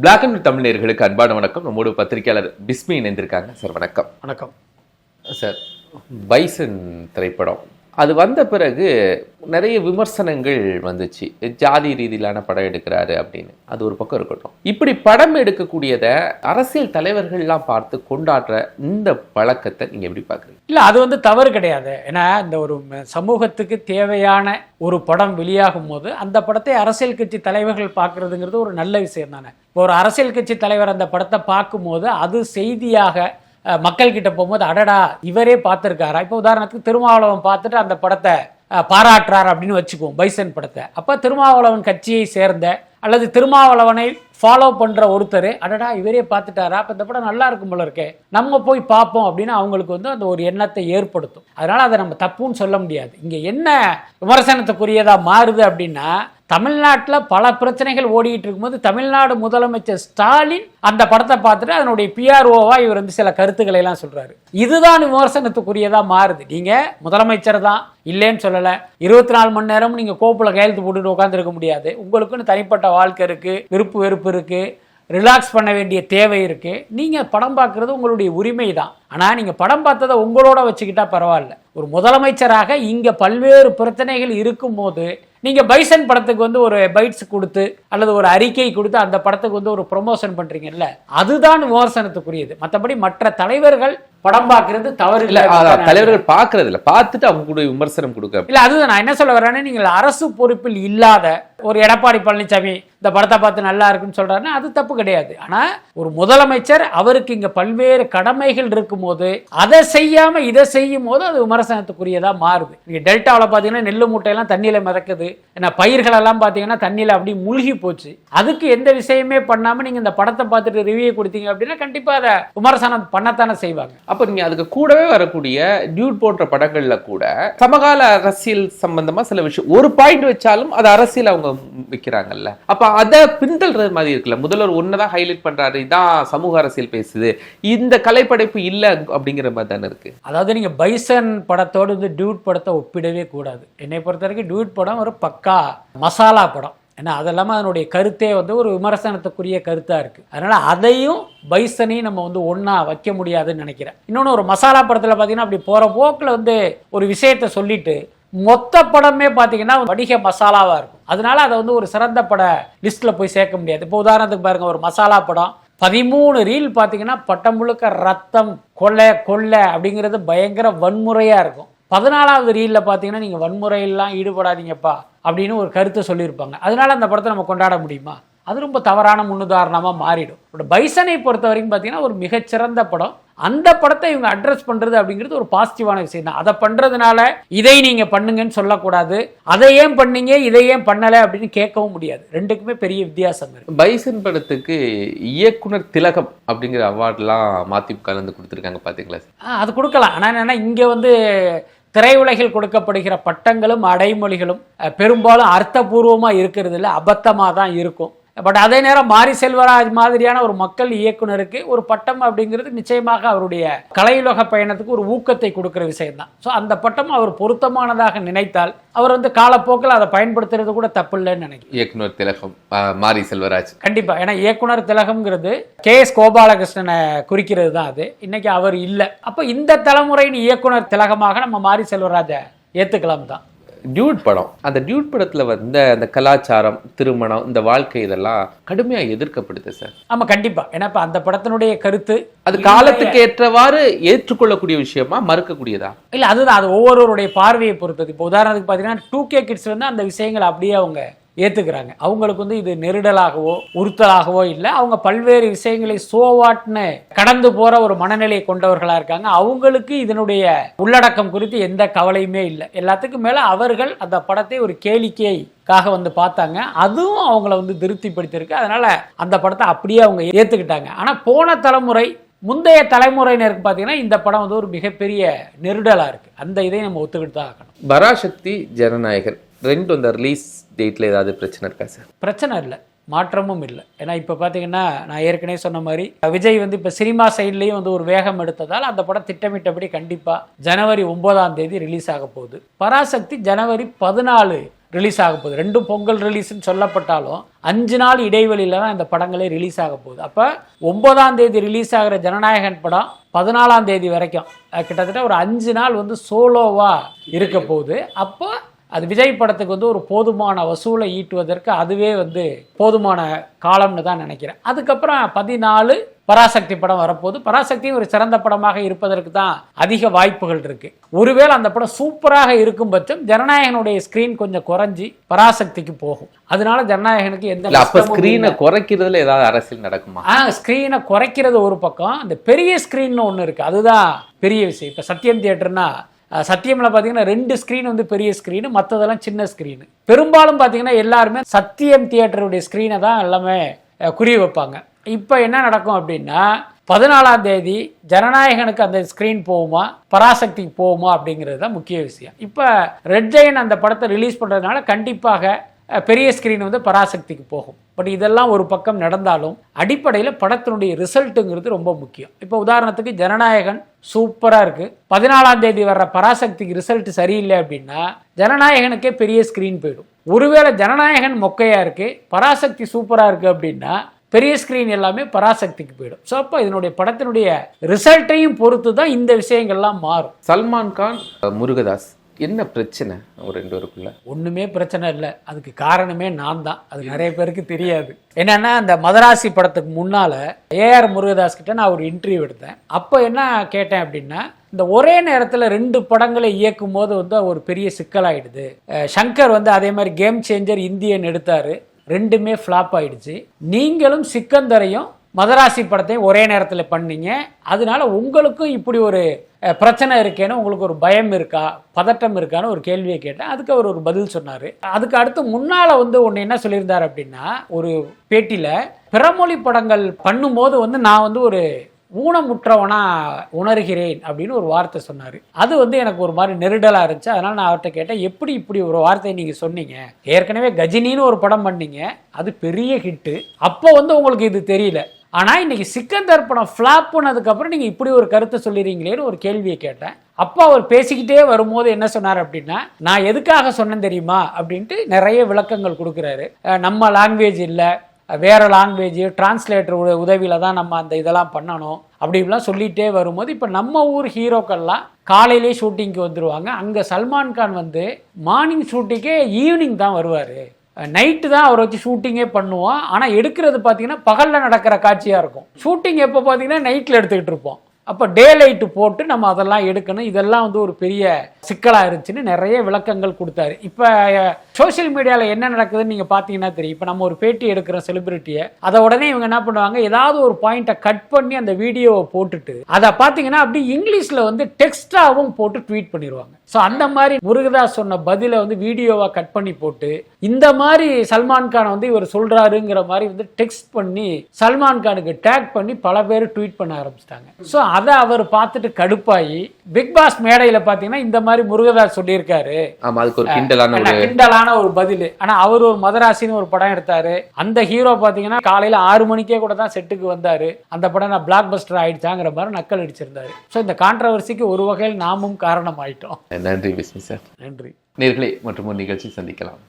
Black and தமிழர்களுக்கு அன்பான வணக்கம். நம்மோட பத்திரிகையாளர் பிஸ்மி இணைந்திருக்காங்க. சார் வணக்கம். வணக்கம். சார் பைசன் திரைப்படம் அது வந்த பிறகு நிறைய விமர்சனங்கள் வந்துச்சு. ஜாதி ரீதியிலான படம் எடுக்கிறாரு அப்படின்னு. அது ஒரு பக்கம் இருக்கட்டும். இப்படி படம் எடுக்கக்கூடியதை அரசியல் தலைவர்கள்லாம் பார்த்து கொண்டாடுற இந்த பழக்கத்தை நீங்க எப்படி பார்க்குறீங்க? இல்லை அது வந்து தவறு கிடையாது. ஏன்னா இந்த ஒரு சமூகத்துக்கு தேவையான ஒரு படம் வெளியாகும் போது அந்த படத்தை அரசியல் கட்சி தலைவர்கள் பார்க்கறதுங்கிறது ஒரு நல்ல விஷயம் தானே இப்போ ஒரு அரசியல் கட்சி தலைவர் அந்த படத்தை பார்க்கும்போது அது செய்தியாக மக்கள்கிட்ட போகும்போது அடடா இவரே பார்த்துருக்காரா? இப்போ உதாரணத்துக்கு திருமாவளவன் பார்த்துட்டு அந்த படத்தை பாராட்டுறார் அப்படின்னு வச்சுக்குவோம் பைசன் படத்தை. அப்போ திருமாவளவன் கட்சியை சேர்ந்த அல்லது திருமாவளவனை ஃபாலோ பண்ணுற ஒருத்தர் அடடா இவரே பார்த்துட்டாரா? அப்போ இந்த படம் நல்லா இருக்கும் போல இருக்கே. நம்ம போய் பார்ப்போம் அப்படின்னு அவங்களுக்கு வந்து அந்த ஒரு எண்ணத்தை ஏற்படுத்தும். அதனால் அதை நம்ம தப்புன்னு சொல்ல முடியாது. இங்கே என்ன விமர்சனத்துக்குரியதாக மாறுது அப்படின்னா தமிழ்நாட்டில் பல பிரச்சனைகள் ஓடிக்கிட்டு இருக்கும்போது தமிழ்நாடு முதலமைச்சர் ஸ்டாலின் அந்த படத்தை பார்த்துட்டு அதனுடைய பிஆர்ஓவாக இவர் வந்து சில கருத்துக்களை எல்லாம் சொல்கிறாரு இதுதான் விமர்சனத்துக்குரியதாக மாறுது. நீங்கள் முதலமைச்சர் தான் இல்லைன்னு சொல்லலை. இருபத்தி நாலு மணி நேரம் நீங்கள் கோப்பில் கையெழுத்து போட்டுட்டு உட்காந்துருக்க முடியாது. உங்களுக்குன்னு தனிப்பட்ட வாழ்க்கை இருக்கு விருப்பு வெறுப்பு இருக்கு ரிலாக்ஸ் பண்ண வேண்டிய தேவை இருக்கு. நீங்க படம் பார்க்கறது உங்களுடைய உரிமை தான் ஆனா நீங்க படம் பார்த்ததை உங்களோட வச்சுக்கிட்டா பரவாயில்ல. ஒரு முதலமைச்சராக இங்க பல்வேறு பிரச்சனைகள் இருக்கும்போது நீங்கள் பைசன் படத்துக்கு வந்து ஒரு பைட்ஸ் கொடுத்து அல்லது ஒரு அறிக்கை கொடுத்து அந்த படத்துக்கு வந்து ஒரு ப்ரொமோஷன் பண்ணுறீங்கல்ல அதுதான் விமர்சனத்துக்குரியது. மற்றபடி மற்ற தலைவர்கள் படம் பார்க்கறது தவறு இல்ல தலைவர்கள் பார்க்கறது இல்ல. பார்த்துட்டு அவங்க கூட விமர்சனம் கொடுக்க. இல்ல அதுதான் நான் என்ன சொல்ல வரேன்னா நீங்கள் அரசு பொறுப்பில் இல்லாத ஒரு எடப்பாடி பழனிசாமி இந்த படத்தை பார்த்து நல்லா இருக்குன்னு சொல்றாருன்னா அது தப்பு கிடையாது. ஆனா ஒரு முதலமைச்சர் அவருக்கு இங்க பல்வேறு கடமைகள் இருக்கும்போது அதை செய்யாம இதை செய்யும் போது அது விமர்சனத்துக்குரியதா மாறுது. நீங்க டெல்டாவில் பாத்தீங்கன்னா நெல்லு மூட்டையெல்லாம் தண்ணியில மிதக்குது. ஏன்னா பயிர்கள் எல்லாம் பாத்தீங்கன்னா தண்ணியில அப்படி மூழ்கி போச்சு. அதுக்கு எந்த விஷயமே பண்ணாம நீங்க இந்த படத்தை பார்த்துட்டு ரிவ்யூ கொடுத்தீங்க அப்படின்னா கண்டிப்பா அதை விமர்சனம் பண்ணத்தானே செய்வாங்க. அப்ப நீங்க அதுக்கு கூடவே வரக்கூடிய டியூட் போன்ற படங்கள்ல கூட சமகால அரசியல் சம்பந்தமா சில விஷயம் ஒரு பாயிண்ட் வச்சாலும் அது அரசியல் அவங்க வைக்கிறாங்கல்ல. அப்ப அதை பின்தள்ளுறது மாதிரி இருக்குல்ல. முதல்வர் ஒன்னதான் ஹைலைட் பண்றாரு இதான் சமூக அரசியல் பேசுது இந்த கலைப்படைப்பு இல்ல அப்படிங்கிற மாதிரி தானே இருக்கு. அதாவது நீங்கள் பைசன் படத்தோடு வந்து டியூட் படத்தை ஒப்பிடவே கூடாது. என்னை பொறுத்த வரைக்கும் டியூட் படம் ஒரு பக்கா மசாலா படம். ஏன்னா அது இல்லாமல் அதனுடைய கருத்தே வந்து ஒரு விமர்சனத்துக்குரிய கருத்தாக இருக்குது அதனால் அதையும் பைசனையும் நம்ம வந்து ஒன்றா வைக்க முடியாதுன்னு நினைக்கிறேன். இன்னொன்று ஒரு மசாலா படத்தில் பார்த்தீங்கன்னா அப்படி போகிற போக்கில் வந்து ஒரு விஷயத்தை சொல்லிட்டு மொத்த படமே பார்த்தீங்கன்னா வடிக மசாலாவாக இருக்கும். அதனால அதை வந்து ஒரு சிறந்த பட லிஸ்ட்டில் போய் சேர்க்க முடியாது. இப்போ உதாரணத்துக்கு பாருங்கள் ஒரு மசாலா படம். பதிமூணு ரீல் பார்த்தீங்கன்னா பட்டம் முழுக்க ரத்தம் கொலை கொள்ளை அப்படிங்கிறது பயங்கர வன்முறையாக இருக்கும். பதினாலாவது ரீலில் பார்த்தீங்கன்னா நீங்கள் வன்முறையெல்லாம் ஈடுபடாதீங்கப்பா. அப்படின்னு ஒரு கருத்தை சொல்லியிருப்பாங்க. அதனால அந்த படத்தை நம்ம கொண்டாட முடியுமா? அது ரொம்ப தவறான முன்னுதாரணமாக மாறிடும். பைசனை பொறுத்த வரைக்கும் பார்த்தீங்கன்னா ஒரு மிகச்சிறந்த படம். அந்த படத்தை இவங்க அட்ரஸ் பண்ணுறது அப்படிங்கிறது ஒரு பாசிட்டிவான விஷயம் தான் அதை பண்ணுறதுனால இதை நீங்கள் பண்ணுங்கன்னு சொல்லக்கூடாது. அதை ஏன் பண்ணீங்க? இதை ஏன் பண்ணலை? அப்படின்னு கேட்கவும் முடியாது. ரெண்டுக்குமே பெரிய வித்தியாசம் இருக்கு. பைசன் படத்துக்கு இயக்குனர் திலகம் அப்படிங்கிற அவார்ட்லாம் மதிமுக கலந்து கொடுத்துருக்காங்க ஆ, அது கொடுக்கலாம். ஆனால் என்னன்னா இங்கே வந்து திரையுலகில் கொடுக்கப்படுகிற பட்டங்களும் அடைமொழிகளும் பெரும்பாலும் அர்த்தபூர்வமாக இருக்கிறது இல்லை அபத்தமாக தான் இருக்கும். பட் அதே நேரம் மாரி செல்வராஜ் மாதிரியான ஒரு மக்கள் இயக்குனருக்கு ஒரு பட்டம் அப்படிங்கிறது நிச்சயமாக அவருடைய கலையுலக பயணத்துக்கு ஒரு ஊக்கத்தை கொடுக்கிற விஷயம் தான் ஸோ அந்த பட்டம் அவர் பொருத்தமானதாக நினைத்தால் அவர் வந்து காலப்போக்கில் அதை பயன்படுத்துறது கூட தப்பு இல்லைன்னு நினைக்கிறேன். இயக்குனர் திலகம் மாரி செல்வராஜ். கண்டிப்பா. ஏன்னா இயக்குனர் திலகம்ங்கிறது கே எஸ் கோபாலகிருஷ்ணனை குறிக்கிறது தான் அது. இன்னைக்கு அவர் இல்லை. அப்போ இந்த தலைமுறையின் இயக்குனர் திலகமாக நம்ம மாரி செல்வராஜை ஏத்துக்கலாம் தான் டியூட் படம். அந்த டியூட் படத்துல வந்த அந்த கலாச்சாரம் திருமணம் இந்த வாழ்க்கை இதெல்லாம் கடுமையா எதிர்க்கப்படுது சார். ஆமா கண்டிப்பா. ஏன்னா இப்ப அந்த படத்தினுடைய கருத்து அது காலத்துக்கு ஏற்றவாறு ஏற்றுக்கொள்ளக்கூடிய விஷயமா மறுக்கக்கூடியதா? இல்ல அதுதான். அது ஒவ்வொருவருடைய பார்வையை பொறுத்தது. இப்போ உதாரணத்துக்கு பார்த்தீங்கன்னா டூ கே கிட்ஸ் வந்து அந்த விஷயங்களை அப்படியே அவங்க ஏற்றுக்கிறாங்க அவங்களுக்கு வந்து இது நெருடலாகவோ உறுத்தலாகவோ இல்லை. அவங்க பல்வேறு விஷயங்களை சோவாட்னு கடந்து போகிற ஒரு மனநிலையை கொண்டவர்களாக இருக்காங்க. அவங்களுக்கு இதனுடைய உள்ளடக்கம் குறித்து எந்த கவலையுமே இல்லை. எல்லாத்துக்கும் மேலே அவர்கள் அந்த படத்தை ஒரு கேளிக்கைக்காக வந்து பார்த்தாங்க. அதுவும் அவங்கள வந்து திருப்திப்படுத்தியிருக்கு. அதனால அந்த படத்தை அப்படியே அவங்க ஏற்றுக்கிட்டாங்க ஆனால் போன தலைமுறை முந்தைய தலைமுறையினருக்கு பார்த்தீங்கன்னா இந்த படம் வந்து ஒரு மிகப்பெரிய நெருடலாக இருக்குது அந்த இதை நம்ம ஒத்துக்கிட்டு தான் ஆகணும். பராசக்தி ஜனநாயகன் ரெண்டு அந்த ரிலீஸ் டேட்ல ஏதாவது பிரச்சனை இருக்கா சார் பிரச்சனை இல்லை. மாற்றமும் இல்லை. ஏன்னா இப்போ பார்த்தீங்கன்னா நான் ஏற்கனவே சொன்ன மாதிரி விஜய் வந்து இப்போ சினிமா சைட்லேயும் வந்து ஒரு வேகம் எடுத்ததால் அந்த படம் திட்டமிட்டபடி கண்டிப்பாக ஜனவரி ஒன்பதாம் தேதி ரிலீஸ் ஆக போகுது. பராசக்தி ஜனவரி பதினாலு ரிலீஸ் ஆக போகுது. ரெண்டும் பொங்கல் ரிலீஸ்னு சொல்லப்பட்டாலும் அஞ்சு நாள் இடைவெளியில தான் இந்த படங்களே ரிலீஸ் ஆக போகுது. அப்போ ஒன்பதாம் தேதி ரிலீஸ் ஆகிற ஜனநாயகன் படம் பதினாலாம் தேதி வரைக்கும். கிட்டத்தட்ட ஒரு அஞ்சு நாள் வந்து சோலோவாக இருக்க போகுது. அப்போ அது விஜய் படத்துக்கு வந்து ஒரு போதுமான வசூலை ஈட்டுவதற்கு அதுவே வந்து போதுமான காலம்னு தான் நினைக்கிறேன். அதுக்கப்புறம் பதினாலு பராசக்தி படம் வரப்போகுது. பராசக்தியும் ஒரு சிறந்த படமாக இருப்பதற்கு தான் அதிக வாய்ப்புகள் இருக்கு. ஒருவேளை அந்த படம் சூப்பராக இருக்கும் பட்சம் ஜனநாயகனுடைய ஸ்கிரீன் கொஞ்சம் குறைஞ்சி பராசக்திக்கு போகும். அதனால ஜனநாயகனுக்கு எந்த அப்ப ஸ்கிரீனை குறைக்கிறதுல ஏதாவது அரசியல் நடக்குமா? ஆ ஸ்க்ரீனை குறைக்கிறது ஒரு பக்கம். அந்த பெரிய ஸ்க்ரீன்னு ஒன்று இருக்குது அதுதான் பெரிய விஷயம். இப்போ சத்யம் தியேட்டர்னா சத்தியமில் பார்த்தீங்கன்னா ரெண்டு ஸ்க்ரீன் வந்து பெரிய ஸ்க்ரீனு மற்றதெல்லாம் சின்ன ஸ்க்ரீனு பெரும்பாலும் பார்த்தீங்கன்னா எல்லாருமே சத்தியம் தியேட்டருடைய ஸ்க்ரீனை தான் எல்லாமே குறி வைப்பாங்க. இப்போ என்ன நடக்கும் அப்படின்னா பதினாலாம் தேதி ஜனநாயகனுக்கு அந்த ஸ்க்ரீன் போகுமா பராசக்திக்கு போகுமா அப்படிங்கிறது தான் முக்கிய விஷயம். இப்போ ரெட் ஜெயின் அந்த படத்தை ரிலீஸ் பண்ணுறதுனால கண்டிப்பாக பெரிய ஸ்க்ரீன் வந்து பராசக்திக்கு போகும். பட் இதெல்லாம் ஒரு பக்கம் நடந்தாலும் அடிப்படையில் படத்தினுடைய ரிசல்ட்டுங்கிறது ரொம்ப முக்கியம். இப்போ உதாரணத்துக்கு ஜனநாயகன் சூப்பராக இருக்குது பதினாலாம் தேதி வர்ற பராசக்திக்கு ரிசல்ட் சரியில்லை அப்படின்னா ஜனநாயகனுக்கே பெரிய ஸ்க்ரீன் போயிடும். ஒருவேளை ஜனநாயகன் மொக்கையாக இருக்குது பராசக்தி சூப்பராக இருக்குது அப்படின்னா பெரிய ஸ்க்ரீன் எல்லாமே பராசக்திக்கு போயிடும். ஸோ அப்போ இதனுடைய படத்தினுடைய ரிசல்ட்டையும் பொறுத்து தான் இந்த விஷயங்கள்லாம் மாறும். சல்மான் கான் முருகதாஸ். என்ன பிரச்சனை? ஒரு ரெண்டு பேருக்குள்ள. ஒன்றுமே பிரச்சனை இல்லை. அதுக்கு காரணமே நான் தான். அது நிறைய பேருக்கு தெரியாது. என்னன்னா அந்த மதராசி படத்துக்கு முன்னால ஏஆர் முருகதாஸ் கிட்ட நான் ஒரு இன்டர்வியூ எடுத்தேன். அப்போ என்ன கேட்டேன் அப்படின்னா இந்த ஒரே நேரத்தில் ரெண்டு படங்களை இயக்கும் போது வந்து ஒரு பெரிய சிக்கலாயிடுது சங்கர் வந்து அதே மாதிரி கேம் சேஞ்சர் இந்தியன் எடுத்தாரு. ரெண்டுமே ஃப்ளாப் ஆயிடுச்சு. நீங்களும் சிக்கந்தரையும் மதராசி படத்தையும் ஒரே நேரத்தில் பண்ணீங்க. அதனால உங்களுக்கும் இப்படி ஒரு பிரச்சனை இருக்கேன்னு உங்களுக்கு ஒரு பயம் இருக்கா? பதட்டம் இருக்கான்னு ஒரு கேள்வியை கேட்டேன். அதுக்கு அவர் ஒரு பதில் சொன்னார். அதுக்கு அடுத்து முன்னால் வந்து ஒன்று என்ன சொல்லியிருந்தார் அப்படின்னா ஒரு பேட்டியில் பிறமொழி படங்கள் பண்ணும்போது வந்து நான் வந்து ஒரு ஊனமுற்றவனா உணர்கிறேன் அப்படின்னு ஒரு வார்த்தை சொன்னார். அது வந்து எனக்கு ஒரு மாதிரி நெருடலாக இருந்துச்சு. அதனால் நான் அவர்கிட்ட கேட்டேன் எப்படி இப்படி ஒரு வார்த்தையை நீங்கள் சொன்னீங்க? ஏற்கனவே கஜினின்னு ஒரு படம் பண்ணீங்க. அது பெரிய ஹிட்டு. அப்போ வந்து உங்களுக்கு இது தெரியல. ஆனால் இன்றைக்கி சிக்கந்தர் படம் ஃப்ளாப் பண்ணதுக்கப்புறம் நீங்கள் இப்படி ஒரு கருத்தை சொல்லிடுறீங்களேன்னு ஒரு கேள்வியை கேட்டேன். அப்போ அவர் பேசிக்கிட்டே வரும்போது என்ன சொன்னார் அப்படின்னா நான் எதுக்காக சொன்னேன் தெரியுமா? அப்படின்ட்டு நிறைய விளக்கங்கள் கொடுக்குறாரு. நம்ம லாங்குவேஜ் இல்லை. வேறு லாங்குவேஜ் டிரான்ஸ்லேட்டர் உதவியில் தான் நம்ம அந்த இதெல்லாம் பண்ணணும். அப்படிலாம் சொல்லிகிட்டே வரும்போது இப்போ நம்ம ஊர் ஹீரோக்கள்லாம் காலையிலே ஷூட்டிங்க்கு வந்துடுவாங்க அங்கே சல்மான் கான் வந்து மார்னிங் ஷூட்டிங்கே ஈவினிங் தான் வருவார். நைட்டு தான் அவரை வச்சு ஷூட்டிங்கே பண்ணுவோம். ஆனால் எடுக்கிறது பார்த்தீங்கன்னா பகலில் நடக்கிற காட்சியாக இருக்கும். ஷூட்டிங் எப்போ பார்த்தீங்கன்னா நைட்டில் எடுத்துக்கிட்டு இருப்போம். அப்போ டே லைட்டு போட்டு நம்ம அதெல்லாம் எடுக்கணும். இதெல்லாம் வந்து ஒரு பெரிய சிக்கலாக இருந்துச்சுன்னு நிறைய விளக்கங்கள் கொடுத்தாரு. இப்போ சோஷியல் மீடியாவில் என்ன நடக்குதுன்னு நீங்கள் பார்த்தீங்கன்னா தெரியும். இப்போ நம்ம ஒரு பேட்டி எடுக்கிறோம் செலிபிரிட்டியை அதை உடனே இவங்க என்ன பண்ணுவாங்க? ஏதாவது ஒரு பாயிண்ட்டை கட் பண்ணி அந்த வீடியோவை போட்டுட்டு அதை பார்த்தீங்கன்னா அப்படி இங்கிலீஷில் வந்து டெக்ஸ்டாகவும் போட்டு ட்வீட் பண்ணிடுவாங்க ஸோ அந்த மாதிரி முருகதாஸ் சொன்ன பதிலை வந்து வீடியோவாக கட் பண்ணி போட்டு இந்த மாதிரி சல்மான் கானை வந்து இவர் சொல்றாருங்கிற மாதிரி வந்து டெக்ஸ்ட் பண்ணி சல்மான் கானுக்கு டேக் பண்ணி பல பேர் ட்வீட் பண்ண ஆரம்பிச்சிட்டாங்க. ஸோ அதை அவர் பார்த்துட்டு கடுப்பாகி பிக் பாஸ் மேடையில் பார்த்தீங்கன்னா இந்த மாதிரி முருகதாஸ் சொல்லியிருக்காரு. கிண்டலான கிண்டலான ஒரு பதில். ஆனா அவர் ஒரு மதராசின்னு ஒரு படம் எடுத்தாரு. அந்த ஹீரோ பாத்தீங்கன்னா காலையில ஆறு மணிக்கே கூட தான் செட்டுக்கு வந்தாரு. அந்த படம் நான் பிளாக் பஸ்டர் ஆயிடுச்சாங்கிற மாதிரி நக்கல் அடிச்சிருந்தாரு. ஸோ இந்த கான்ட்ரவர்சிக்கு ஒரு வகையில் நாமும் காரணம் ஆயிட்டோம் நன்றி விஷ்ணு சார். நன்றி. நேர்களே மற்றும் ஒரு நிகழ்ச்சி சந்திக்கலாம்.